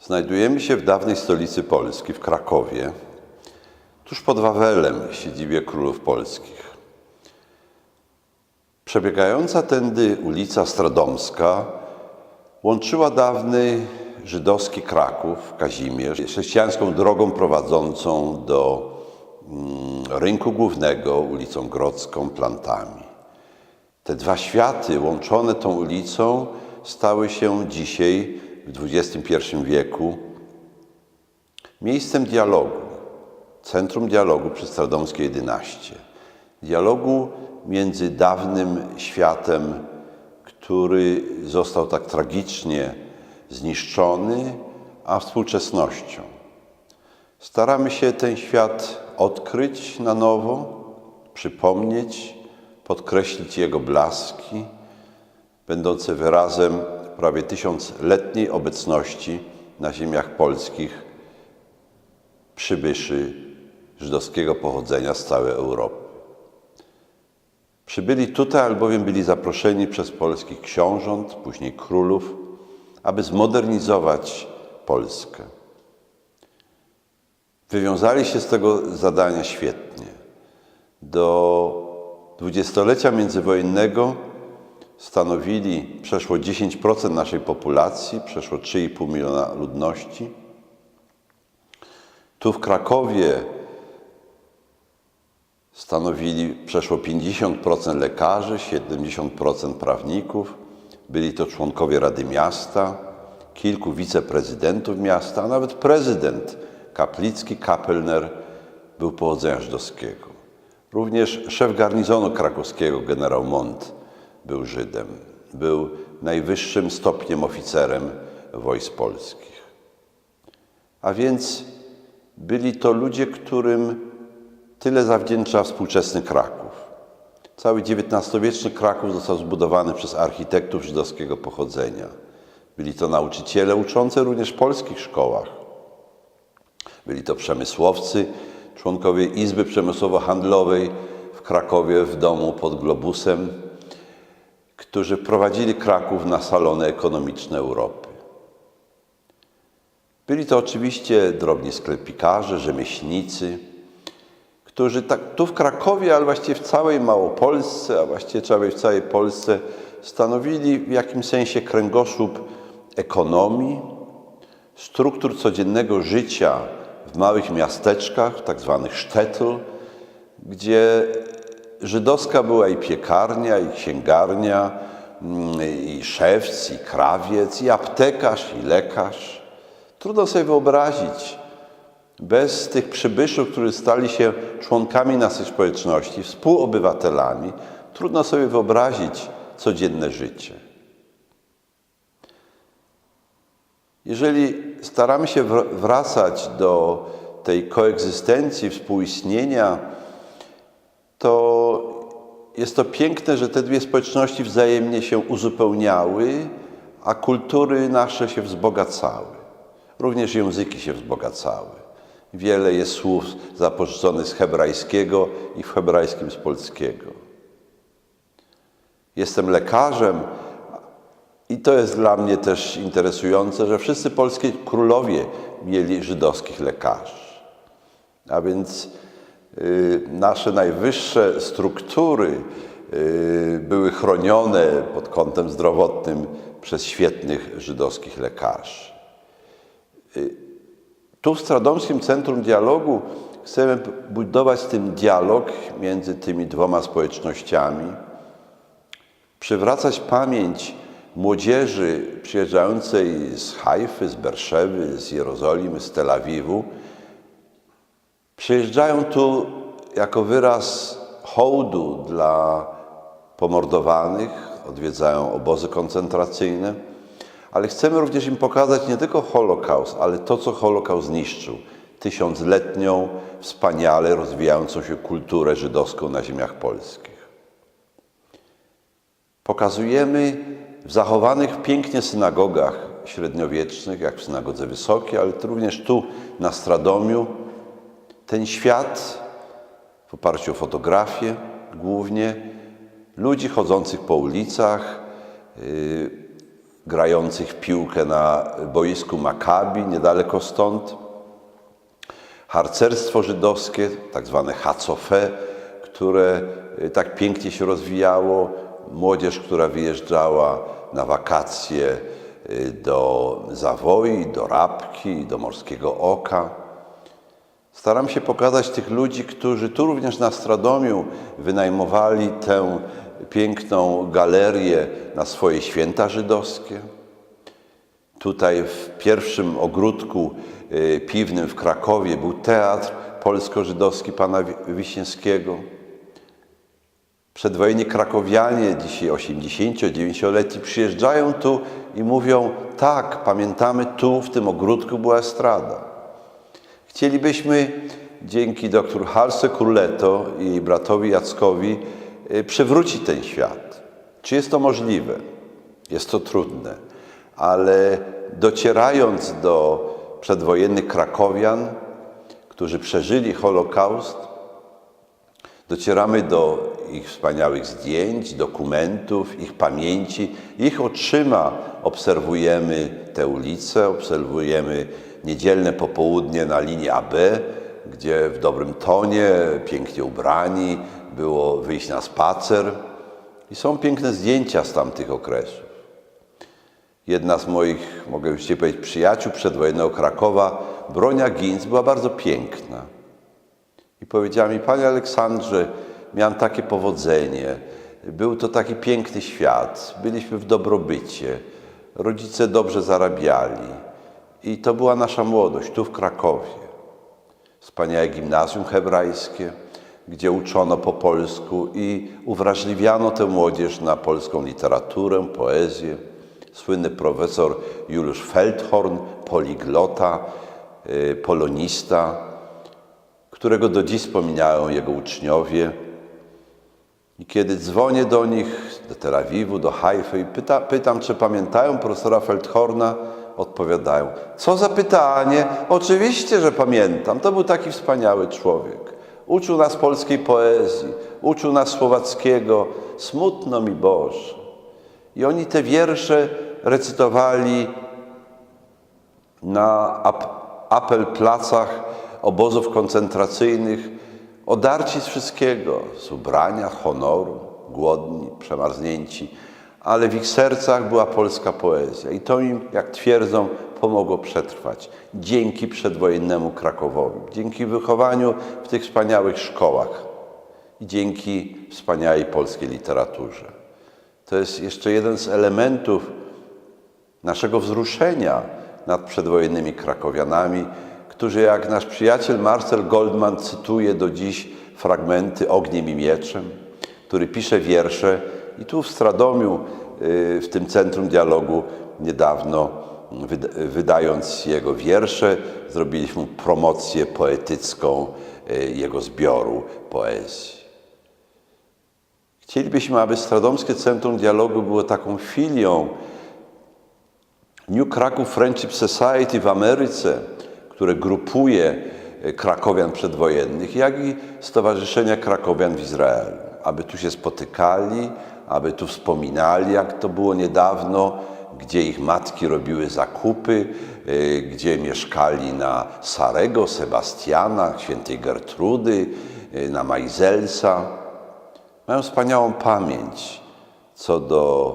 Znajdujemy się w dawnej stolicy Polski, w Krakowie, tuż pod Wawelem, siedzibie królów polskich. Przebiegająca tędy ulica Stradomska łączyła dawny żydowski Kraków, Kazimierz, chrześcijańską drogą prowadzącą do mm, rynku głównego, ulicą Grodzką, plantami. Te dwa światy łączone tą ulicą stały się dzisiaj, w XXI wieku, miejscem dialogu, centrum dialogu przy Stradomskiej 11. Dialogu między dawnym światem, który został tak tragicznie zniszczony, a współczesnością. Staramy się ten świat odkryć na nowo, przypomnieć, podkreślić jego blaski, będące wyrazem prawie tysiącletniej obecności na ziemiach polskich przybyszy żydowskiego pochodzenia z całej Europy. Przybyli tutaj, albowiem byli zaproszeni przez polskich książąt, później królów, aby zmodernizować Polskę. Wywiązali się z tego zadania świetnie. Do dwudziestolecia międzywojennego stanowili przeszło 10% naszej populacji, przeszło 3,5 miliona ludności. Tu w Krakowie stanowili przeszło 50% lekarzy, 70% prawników. Byli to członkowie Rady Miasta, kilku wiceprezydentów miasta, a nawet prezydent Kaplicki, Kapelner był pochodzenia żydowskiego. Również szef garnizonu krakowskiego, generał Mont, był Żydem. Był najwyższym stopniem oficerem wojsk polskich. A więc byli to ludzie, którym tyle zawdzięcza współczesny Kraków. Cały XIX-wieczny Kraków został zbudowany przez architektów żydowskiego pochodzenia. Byli to nauczyciele uczący również w polskich szkołach. Byli to przemysłowcy, członkowie Izby Przemysłowo-Handlowej w Krakowie w domu pod Globusem, którzy wprowadzili Kraków na salony ekonomiczne Europy. Byli to oczywiście drobni sklepikarze, rzemieślnicy, którzy tak tu w Krakowie, ale właściwie w całej Małopolsce, a właściwie całej, w całej Polsce stanowili w jakimś sensie kręgosłup ekonomii, struktur codziennego życia w małych miasteczkach, tak zwanych sztetl, gdzie żydowska była i piekarnia, i księgarnia, i szewc, i krawiec, i aptekarz, i lekarz. Trudno sobie wyobrazić, bez tych przybyszów, którzy stali się członkami naszej społeczności, współobywatelami, trudno sobie wyobrazić codzienne życie. Jeżeli staramy się wracać do tej koegzystencji, współistnienia, to jest to piękne, że te dwie społeczności wzajemnie się uzupełniały, a kultury nasze się wzbogacały. Również języki się wzbogacały. Wiele jest słów zapożyczonych z hebrajskiego i w hebrajskim z polskiego. Jestem lekarzem i to jest dla mnie też interesujące, że wszyscy polskie królowie mieli żydowskich lekarzy. A więc nasze najwyższe struktury y, były chronione pod kątem zdrowotnym przez świetnych żydowskich lekarzy. Y, tu w Stradomskim Centrum Dialogu chcemy budować ten dialog między tymi dwoma społecznościami, przywracać pamięć młodzieży przyjeżdżającej z Hajfy, z Berszewy, z Jerozolimy, z Tel Awiwu. Przyjeżdżają tu jako wyraz hołdu dla pomordowanych, odwiedzają obozy koncentracyjne ale chcemy również im pokazać nie tylko Holokaust, ale to, co Holokaust zniszczył. Tysiącletnią, wspaniale rozwijającą się kulturę żydowską na ziemiach polskich. Pokazujemy w zachowanych pięknie synagogach średniowiecznych, jak w synagodze Wysokiej, ale również tu na Stradomiu, ten świat w oparciu o fotografię głównie, ludzi chodzących po ulicach, yy, grających piłkę na boisku Makabi, niedaleko stąd. Harcerstwo żydowskie, tak zwane hacofe, które y, tak pięknie się rozwijało. Młodzież, która wyjeżdżała na wakacje y, do Zawoi, do Rabki, do Morskiego Oka. Staram się pokazać tych ludzi, którzy tu również na Stradomiu wynajmowali tę piękną galerię na swoje święta żydowskie. Tutaj w pierwszym ogródku y, piwnym w Krakowie był teatr polsko-żydowski pana Wi- Wiśniewskiego. Przedwojenni krakowianie, dzisiaj 80-90-letni, przyjeżdżają tu i mówią: Tak, pamiętamy, tu w tym ogródku była estrada. Chcielibyśmy dzięki dr Halse Kurleto i jej bratowi Jackowi y, przywrócić ten świat. Czy jest to możliwe? Jest to trudne, ale docierając do przedwojennych krakowian, którzy przeżyli Holokaust, docieramy do ich wspaniałych zdjęć, dokumentów, ich pamięci, ich oczyma obserwujemy te ulice, obserwujemy niedzielne popołudnie na linii AB, gdzie w dobrym tonie, pięknie ubrani, było wyjść na spacer. I są piękne zdjęcia z tamtych okresów. Jedna z moich, mogę już powiedzieć, przyjaciół przedwojennego Krakowa, Bronia Ginz, była bardzo piękna. I powiedziała mi, Panie Aleksandrze, miałem takie powodzenie, był to taki piękny świat, byliśmy w dobrobycie, rodzice dobrze zarabiali i to była nasza młodość, tu w Krakowie. Wspaniałe gimnazjum hebrajskie, gdzie uczono po polsku i uwrażliwiano tę młodzież na polską literaturę, poezję. Słynny profesor Juliusz Feldhorn, poliglota, y, polonista, którego do dziś wspominają jego uczniowie. I kiedy dzwonię do nich, do Tel Awiwu, do Haify i pyta, pytam, czy pamiętają profesora Feldhorna, odpowiadają, co za pytanie, oczywiście, że pamiętam, to był taki wspaniały człowiek. Uczył nas polskiej poezji, uczył nas słowackiego, smutno mi Boże. I oni te wiersze recytowali na ap apel placach obozów koncentracyjnych, odarci z wszystkiego, z ubrania, honoru, głodni, przemarznięci, ale w ich sercach była polska poezja. I to im, jak twierdzą, pomogło przetrwać. Dzięki przedwojennemu Krakowowi, dzięki wychowaniu w tych wspaniałych szkołach. I dzięki wspaniałej polskiej literaturze. To jest jeszcze jeden z elementów naszego wzruszenia nad przedwojennymi krakowianami, którzy jak nasz przyjaciel Marcel Goldman cytuje do dziś fragmenty Ogniem i Mieczem, który pisze wiersze i tu w Stradomiu, y, w tym Centrum Dialogu niedawno wyda- wydając jego wiersze, zrobiliśmy promocję poetycką y, jego zbioru poezji. Chcielibyśmy, aby Stradomskie Centrum Dialogu było taką filią New Kraków Friendship Society w Ameryce, które grupuje e, krakowian przedwojennych, jak i Stowarzyszenia Krakowian w Izraelu, aby tu się spotykali, aby tu wspominali, jak to było niedawno, gdzie ich matki robiły zakupy, e, gdzie mieszkali na Sarego, Sebastiana, świętej Gertrudy, e, na Majzelsa. Mają wspaniałą pamięć co do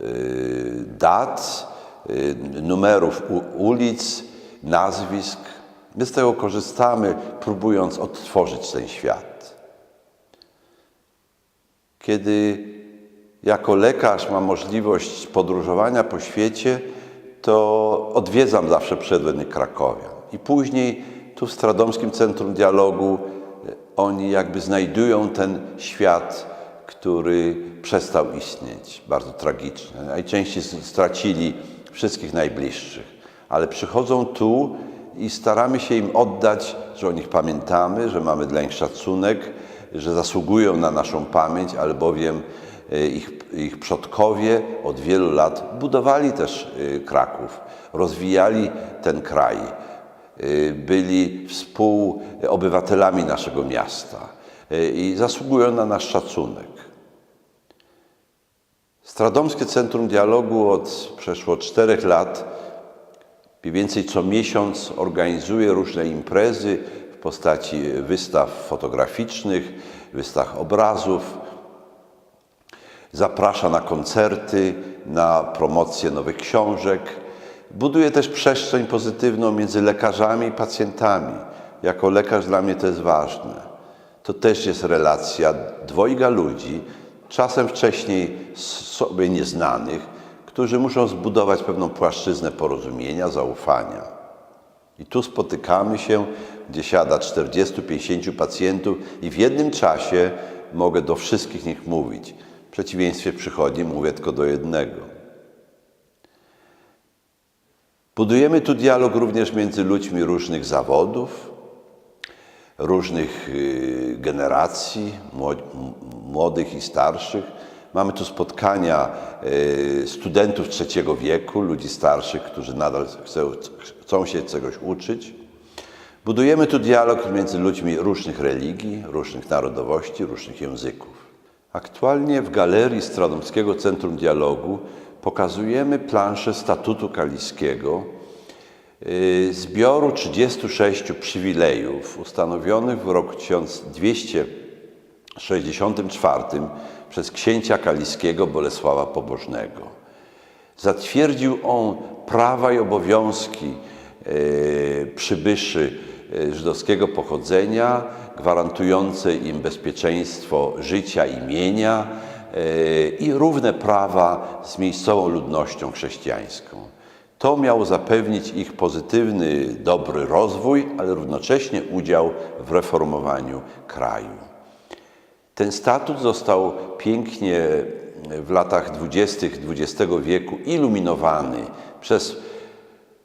y, dat, y, numerów ulic, nazwisk. My z tego korzystamy, próbując odtworzyć ten świat. Kiedy jako lekarz mam możliwość podróżowania po świecie, to odwiedzam zawsze przedwojennych Krakowian. I później tu w Stradomskim Centrum Dialogu e, oni jakby znajdują ten świat, który przestał istnieć, bardzo tragiczny. Najczęściej stracili wszystkich najbliższych, ale przychodzą tu i staramy się im oddać, że o nich pamiętamy, że mamy dla nich szacunek, że zasługują na naszą pamięć, albowiem ich, ich przodkowie od wielu lat budowali też e, Kraków, rozwijali ten kraj, e, byli współobywatelami naszego miasta i zasługują na nasz szacunek. Stradomskie Centrum Dialogu od przeszło czterech lat mniej więcej co miesiąc organizuje różne imprezy w postaci wystaw fotograficznych, wystaw obrazów. Zaprasza na koncerty, na promocję nowych książek. Buduje też przestrzeń pozytywną między lekarzami i pacjentami. Jako lekarz dla mnie to jest ważne. To też jest relacja dwojga ludzi, czasem wcześniej sobie nieznanych, którzy muszą zbudować pewną płaszczyznę porozumienia, zaufania. I tu spotykamy się, gdzie siada 40-50 pacjentów i w jednym czasie mogę do wszystkich nich mówić. Przeciwieństwie przychodni mówię tylko do jednego. Budujemy tu dialog również między ludźmi różnych zawodów, różnych y, generacji, młodych i starszych. Mamy tu spotkania y, studentów trzeciego wieku, ludzi starszych, którzy nadal chcą się czegoś uczyć. Budujemy tu dialog między ludźmi różnych religii, różnych narodowości, różnych języków. Aktualnie w Galerii Stradomskiego Centrum Dialogu pokazujemy planszę Statutu Kaliskiego, y, zbioru 36 przywilejów ustanowionych w roku 1264 przez księcia kaliskiego Bolesława Pobożnego. Zatwierdził on prawa i obowiązki e, przybyszy e, żydowskiego pochodzenia, gwarantujące im bezpieczeństwo życia i mienia e, i równe prawa z miejscową ludnością chrześcijańską. To miało zapewnić ich pozytywny, dobry rozwój, ale równocześnie udział w reformowaniu kraju. Ten statut został pięknie w latach dwudziestych XX wieku iluminowany przez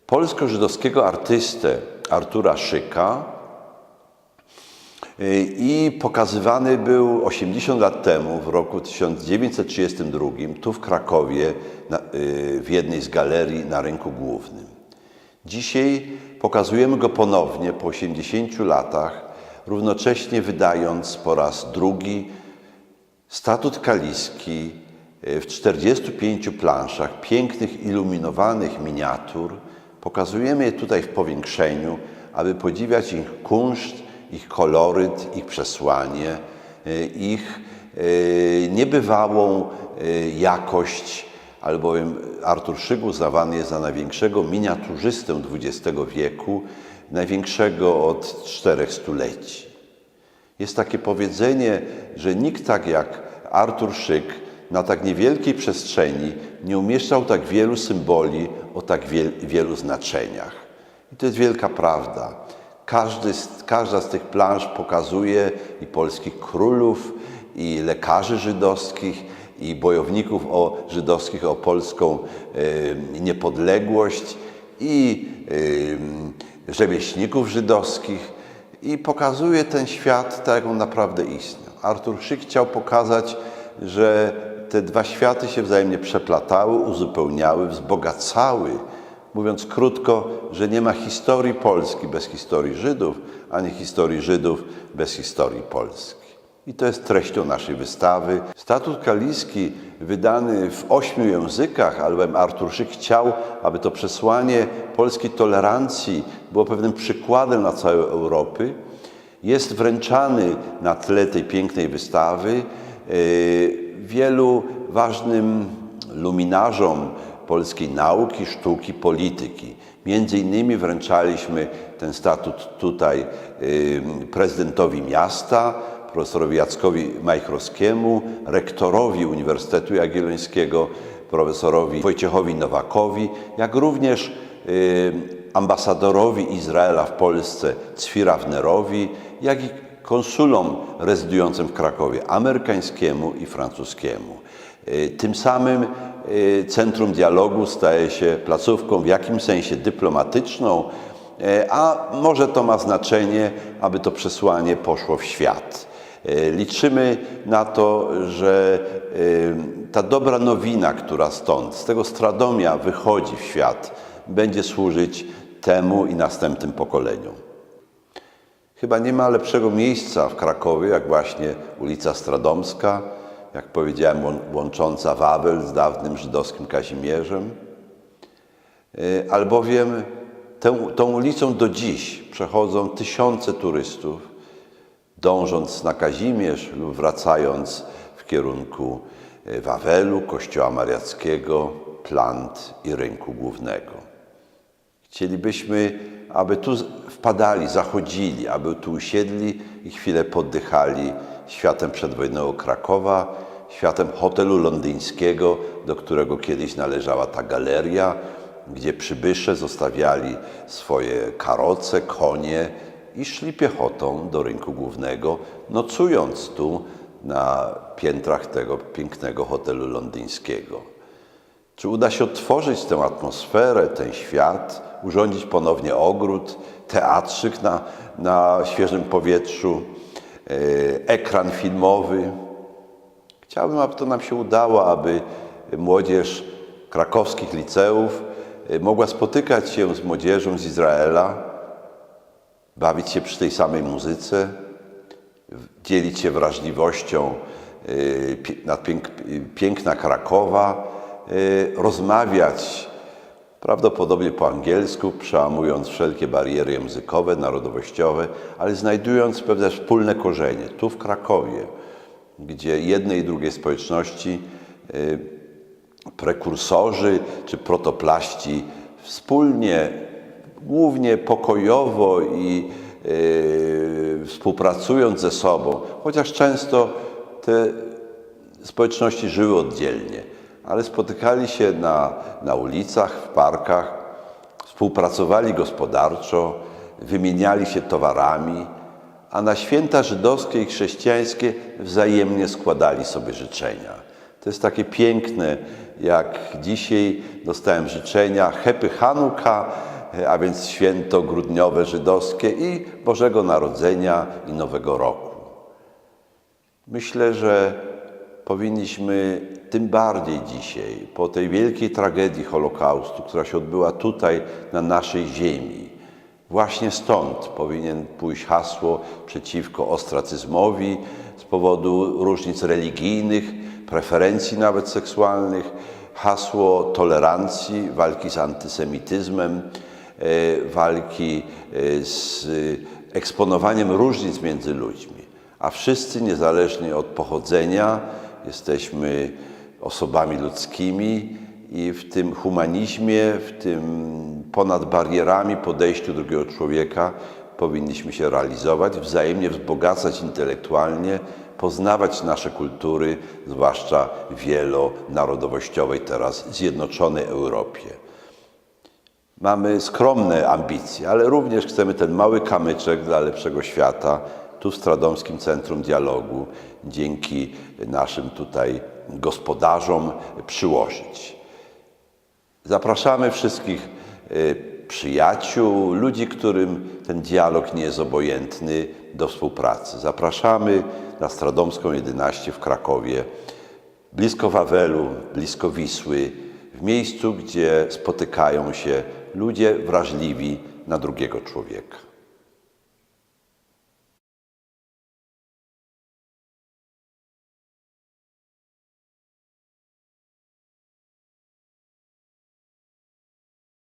polsko-żydowskiego artystę Artura Szyka i pokazywany był 80 lat temu, w roku 1932, tu w Krakowie, na- y, w jednej z galerii na rynku głównym. Dzisiaj pokazujemy go ponownie po 80 latach, równocześnie wydając po raz drugi Statut Kaliski y, w 45 planszach, pięknych, iluminowanych miniatur. Pokazujemy je tutaj w powiększeniu, aby podziwiać ich kunszt, ich koloryt, ich przesłanie, y, ich y, niebywałą y, jakość, albowiem Artur Szyk uznawany jest za największego miniaturzystę XX wieku, największego od czterech stuleci. Jest takie powiedzenie, że nikt tak jak Artur Szyk na tak niewielkiej przestrzeni nie umieszczał tak wielu symboli o tak wiel, wielu znaczeniach. I to jest wielka prawda. Każdy, każda z tych planż pokazuje i polskich królów, i lekarzy żydowskich, i bojowników o, żydowskich o polską e, niepodległość, i e, rzemieślników żydowskich i pokazuje ten świat tak, jak on naprawdę istniał. Artur Szyk chciał pokazać, że te dwa światy się wzajemnie przeplatały, uzupełniały, wzbogacały. Mówiąc krótko, że nie ma historii Polski bez historii Żydów, ani historii Żydów bez historii Polski. I to jest treścią naszej wystawy. Statut Kaliski, wydany w ośmiu językach, albowiem Artur Szyk chciał, aby to przesłanie polskiej tolerancji było pewnym przykładem na całej Europy, jest wręczany na tle tej pięknej wystawy yy, wielu ważnym luminarzom polskiej nauki, sztuki, polityki. Między innymi wręczaliśmy ten statut tutaj prezydentowi miasta, profesorowi Jackowi Majchrowskiemu, rektorowi Uniwersytetu Jagiellońskiego, profesorowi Wojciechowi Nowakowi, jak również ambasadorowi Izraela w Polsce Cwi Ravnerowi, jak i konsulom rezydującym w Krakowie, amerykańskiemu i francuskiemu. Y, Tym samym Centrum Dialogu staje się placówką w jakimś sensie dyplomatyczną, E, a może to ma znaczenie, aby to przesłanie poszło w świat. E, Liczymy na to, że ta dobra nowina, która stąd, z tego Stradomia wychodzi w świat, będzie służyć temu i następnym pokoleniom. Chyba nie ma lepszego miejsca w Krakowie, jak właśnie ulica Stradomska, jak powiedziałem, łą- łącząca Wawel z dawnym żydowskim Kazimierzem. Y, Albowiem tą, tą ulicą do dziś przechodzą tysiące turystów, dążąc na Kazimierz lub wracając w kierunku y, Wawelu, Kościoła Mariackiego, Plant i Rynku Głównego. Chcielibyśmy, aby tu wpadali, zachodzili, aby tu usiedli i chwilę poddychali światem przedwojennego Krakowa, światem hotelu londyńskiego, do którego kiedyś należała ta galeria, gdzie przybysze zostawiali swoje karoce, konie i szli piechotą do rynku głównego, nocując tu na piętrach tego pięknego hotelu londyńskiego. Czy uda się odtworzyć tę atmosferę, ten świat, urządzić ponownie ogród, teatrzyk na, na świeżym powietrzu, ekran filmowy? Chciałbym, aby to nam się udało, aby młodzież krakowskich liceów e, mogła spotykać się z młodzieżą z Izraela, bawić się przy tej samej muzyce, dzielić się wrażliwością pie- na pięk, y, piękna Krakowa, rozmawiać prawdopodobnie po angielsku, przełamując wszelkie bariery językowe, narodowościowe, ale znajdując pewne wspólne korzenie. Tu w Krakowie, gdzie jednej i drugiej społeczności y, prekursorzy czy protoplaści wspólnie, głównie pokojowo i yy, współpracując ze sobą, chociaż często te społeczności żyły oddzielnie, ale spotykali się na, na ulicach, w parkach, współpracowali gospodarczo, wymieniali się towarami, a na święta żydowskie i chrześcijańskie wzajemnie składali sobie życzenia. To jest takie piękne, jak dzisiaj dostałem życzenia Happy Hanuka, a więc święto grudniowe żydowskie i Bożego Narodzenia i Nowego Roku. Myślę, że powinniśmy tym bardziej dzisiaj, po tej wielkiej tragedii Holokaustu, która się odbyła tutaj na naszej ziemi, właśnie stąd powinien pójść hasło przeciwko ostracyzmowi z powodu różnic religijnych, preferencji nawet seksualnych, hasło tolerancji, walki z antysemityzmem, e, walki e, z eksponowaniem różnic między ludźmi. A wszyscy, niezależnie od pochodzenia, jesteśmy osobami ludzkimi i w tym humanizmie, w tym ponad barierami podejściu drugiego człowieka powinniśmy się realizować, wzajemnie wzbogacać intelektualnie, poznawać nasze kultury, zwłaszcza wielonarodowościowej, teraz zjednoczonej Europie. Mamy skromne ambicje, ale również chcemy ten mały kamyczek dla lepszego świata tu w Stradomskim Centrum Dialogu dzięki naszym tutaj gospodarzom przyłożyć. Zapraszamy wszystkich y, przyjaciół, ludzi, którym ten dialog nie jest obojętny do współpracy. Zapraszamy na Stradomską 11 w Krakowie, blisko Wawelu, blisko Wisły, w miejscu, gdzie spotykają się ludzie wrażliwi na drugiego człowieka.